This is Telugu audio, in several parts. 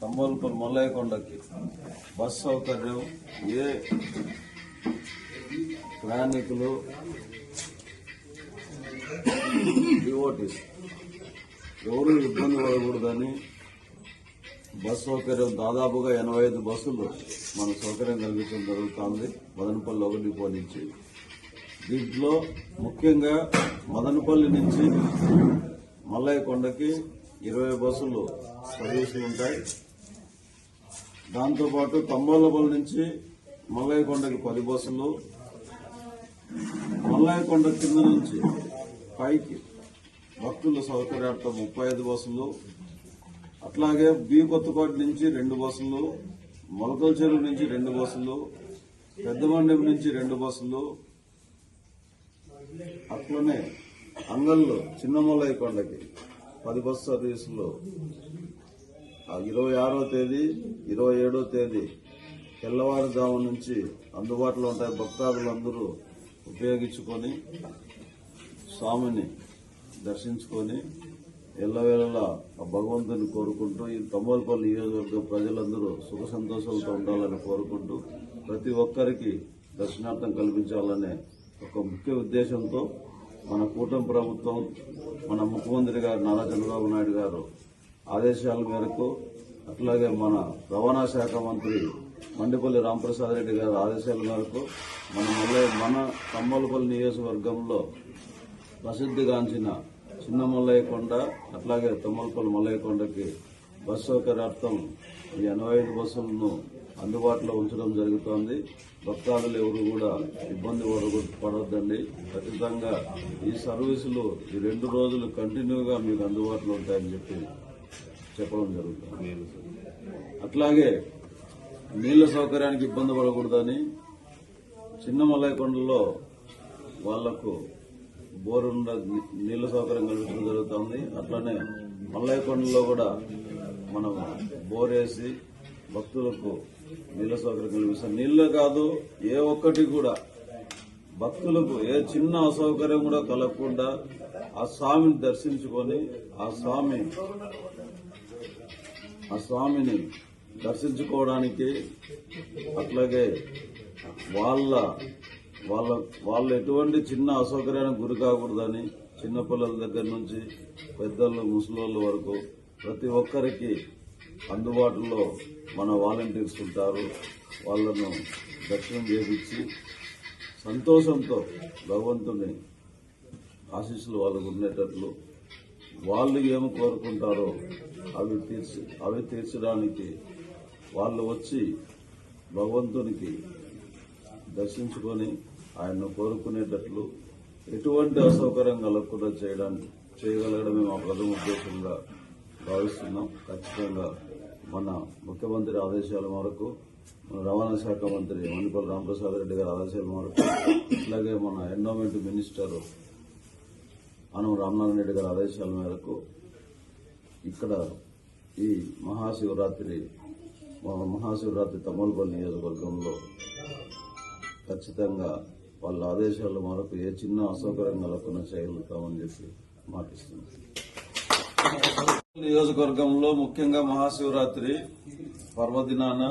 తంబోలపల్లి మల్లయ్యకొండకి బస్ సౌకర్యం ఏ ప్రయాణికులు డివోటీస్ ఎవరు ఇబ్బంది పడకూడదని బస్ సౌకర్యం దాదాపుగా ఎనభై ఐదు బస్సులు మన సౌకర్యం కల్పించడం జరుగుతుంది మదనపల్లి ఒక డిపో నుంచి. దీంట్లో ముఖ్యంగా మదనపల్లి నుంచి మల్లయ్య కొండకి ఇరవై బస్సులు సర్వీసులు ఉంటాయి. దాంతోపాటు తంబాలపల్లి నుంచి మల్లయ్యకొండకి పది బస్సులు మల్లయ్యకొండ కింద నుంచి పైకి భక్తుల సౌకర్యార్థం ముప్పై ఐదు బస్సులు అట్లాగే బి కొత్తకోట నుంచి రెండు బస్సులు మొలకల చెరువు నుంచి రెండు బస్సులు పెద్దమండెం నుంచి రెండు బస్సులు అట్లనే అంగల్లో చిన్నమల్లయ్య కొండకి పది బస్సు సర్వీసులు ఆ ఇరవై ఆరో తేదీ ఇరవై ఏడో తేదీ తెల్లవారుజాము నుంచి అందుబాటులో ఉంటాయి భక్తాదులందరూ ఉపయోగించుకొని స్వామిని దర్శించుకొని ఎల్లవేళలా ఆ భగవంతుని కోరుకుంటూ ఈ తమ్మలపల్లి నియోజకవర్గ ప్రజలందరూ సుఖ సంతోషాలతో ఉండాలని కోరుకుంటూ ప్రతి ఒక్కరికి దర్శనార్థం కల్పించాలనే ఒక ముఖ్య ఉద్దేశంతో మన కూటమి ప్రభుత్వం మన ముఖ్యమంత్రి గారు నారా చంద్రబాబు నాయుడు గారు ఆదేశాల మేరకు అట్లాగే మన రవాణా శాఖ మంత్రి మండిపల్లి రామప్రసాద్ రెడ్డి గారి ఆదేశాల మేరకు మన మల్లయ్య మన కమ్మలపల్లి నియోజకవర్గంలో ప్రసిద్ధిగాంచిన చిన్న మల్లయ్య కొండ అట్లాగే తమ్మలపల్లి మల్లయ్య కొండకి బస్సు సౌకర్యార్థం ఈ ఎనభై ఐదు బస్సులను అందుబాటులో ఉంచడం జరుగుతోంది. భక్తాదులు ఎవరు కూడా ఇబ్బంది పడవద్దండి ఖచ్చితంగా ఈ సర్వీసులు ఈ రెండు రోజులు కంటిన్యూగా మీకు అందుబాటులో ఉంటాయని చెప్పి చెప్పడం జరుగుతుంది. అట్లాగే నీళ్ళ సౌకర్యానికి ఇబ్బంది పడకూడదని చిన్న మలైకొండలో వాళ్ళకు బోరుండ నీళ్ళ సౌకర్యం కల్పించడం జరుగుతుంది. అట్లానే మల్లయ్యకొండలో కూడా మనం బోరేసి భక్తులకు నీళ్ళ సౌకర్యం కల్పిస్తాం నీళ్ళు కాదు ఏ ఒక్కటి కూడా భక్తులకు ఏ చిన్న అసౌకర్యం కూడా కలగకుండా ఆ స్వామిని దర్శించుకొని ఆ స్వామి ఆ స్వామిని దర్శించుకోవడానికి అట్లాగే వాళ్ళ వాళ్ళ వాళ్ళు ఎటువంటి చిన్న అసౌకర్యానికి గురి కాకూడదని చిన్నపిల్లల దగ్గర నుంచి పెద్దలు ముసలోళ్ళ వరకు ప్రతి ఒక్కరికి అందుబాటులో మన వాలంటీర్స్ ఉంటారు. వాళ్ళను దర్శనం చేపించి సంతోషంతో భగవంతుని ఆశీస్సులు వాళ్ళకు ఉండేటట్లు వాళ్ళు ఏమి కోరుకుంటారో అవి తీర్చి అవి తీర్చడానికి వాళ్ళు వచ్చి భగవంతునికి దర్శించుకొని ఆయన్ను కోరుకునేటట్లు ఎటువంటి అసౌకర్యం కలగకుండా చేయడానికి చేయగలగడమే మా ప్రథమ ఉద్దేశంగా భావిస్తున్నాం. ఖచ్చితంగా మన ముఖ్యమంత్రి ఆదేశాల మేరకు మన రవాణా శాఖ మంత్రి మణిపల్ రామప్రసాద్ రెడ్డి గారి ఆదేశాల మేరకు అలాగే మన ఎండోమెంట్ మినిస్టర్ అనుమ రామనారాయణ రెడ్డి గారి ఆదేశాల మేరకు ఇక్కడ ఈ మహాశివరాత్రి మన మహాశివరాత్రి తమ్మలపల్లి నియోజకవర్గంలో ఖచ్చితంగా వాళ్ళ ఆదేశాల మేరకు ఏ చిన్న అసౌకర్యం కలగకుండా చేయగలుగుతామని చెప్పి మాటిస్తున్నాం. నియోజకవర్గంలో ముఖ్యంగా మహాశివరాత్రి పర్వదినాన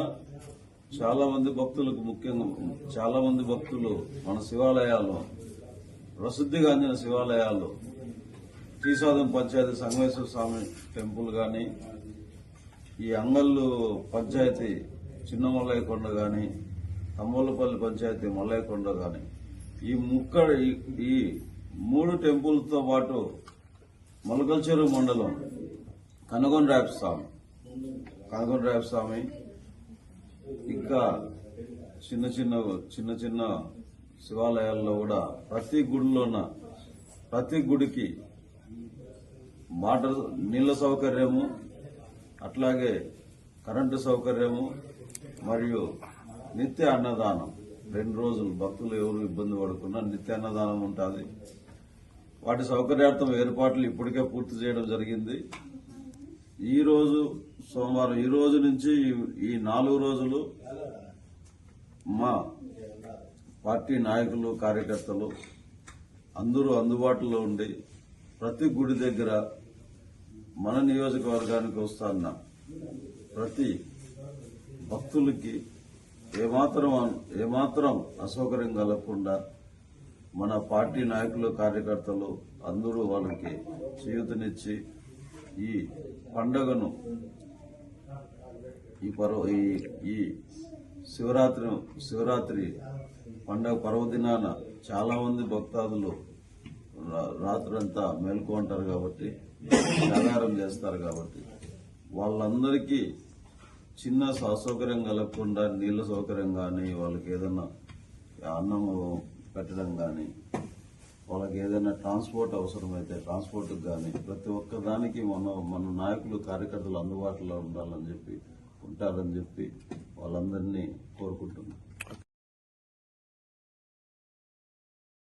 చాలా మంది భక్తులకు ముఖ్యంగా చాలా మంది భక్తులు మన శివాలయాల్లో ప్రసిద్ధిగాంచిన శివాలయాల్లో శ్రీసాదం పంచాయతీ సంగమేశ్వర స్వామి టెంపుల్ గాని ఈ అంగళ్ళు పంచాయతీ చిన్న మల్లయ్యకొండ గాని తమ్మలపల్లి పంచాయతీ మల్లయ్యకొండ కానీ గాని ఈ ముక్క ఈ మూడు టెంపుల్తో పాటు మొలకల్చెరు మండలం కనగొండ రాయప స్వామి. కనగొండ ఇంకా చిన్న చిన్న చిన్న చిన్న శివాలయాల్లో కూడా ప్రతి గుడిలోన ప్రతి గుడికి వాటర్ నీళ్ళ సౌకర్యము అట్లాగే కరెంటు సౌకర్యము మరియు నిత్య అన్నదానం. రెండు రోజులు భక్తులు ఎవరు ఇబ్బంది పడకుండా నిత్య అన్నదానం ఉంటుంది. వాటి సౌకర్యార్థం ఏర్పాట్లు ఇప్పటికే పూర్తి చేయడం జరిగింది. ఈరోజు సోమవారం ఈ రోజు నుంచి ఈ- ఈ నాలుగు రోజులు మా పార్టీ నాయకులు కార్యకర్తలు అందరూ అందుబాటులో ఉండి ప్రతి గుడి దగ్గర మన నియోజకవర్గానికి వస్తున్న ప్రతి భక్తులకి ఏమాత్రం ఏమాత్రం అసౌకర్యం కలగకుండా మన పార్టీ నాయకులు కార్యకర్తలు అందరూ వాళ్ళకి చేయూతనిచ్చి ఈ పండగను ఈ పర్వ ఈ ఈ శివరాత్రి శివరాత్రి పండగ పర్వదినాన చాలా మంది భక్తాదులు రా- రాత్రంతా మేల్కొంటారు ఉంటారు కాబట్టి జాగారం చేస్తారు కాబట్టి వాళ్ళందరికీ చిన్న అసౌకర్యం కలగకుండా నీళ్ళ సౌకర్యం కానీ వాళ్ళకి ఏదైనా అన్నం పెట్టడం కానీ వాళ్ళకి ఏదైనా ట్రాన్స్పోర్ట్ అవసరమైతే ట్రాన్స్పోర్ట్ కానీ ప్రతి ఒక్క దానికి మన మన నాయకులు కార్యకర్తలు అందుబాటులో ఉండాలని చెప్పి ఉంటారని చెప్పి వాళ్ళందరినీ కోరుకుంటున్నాం.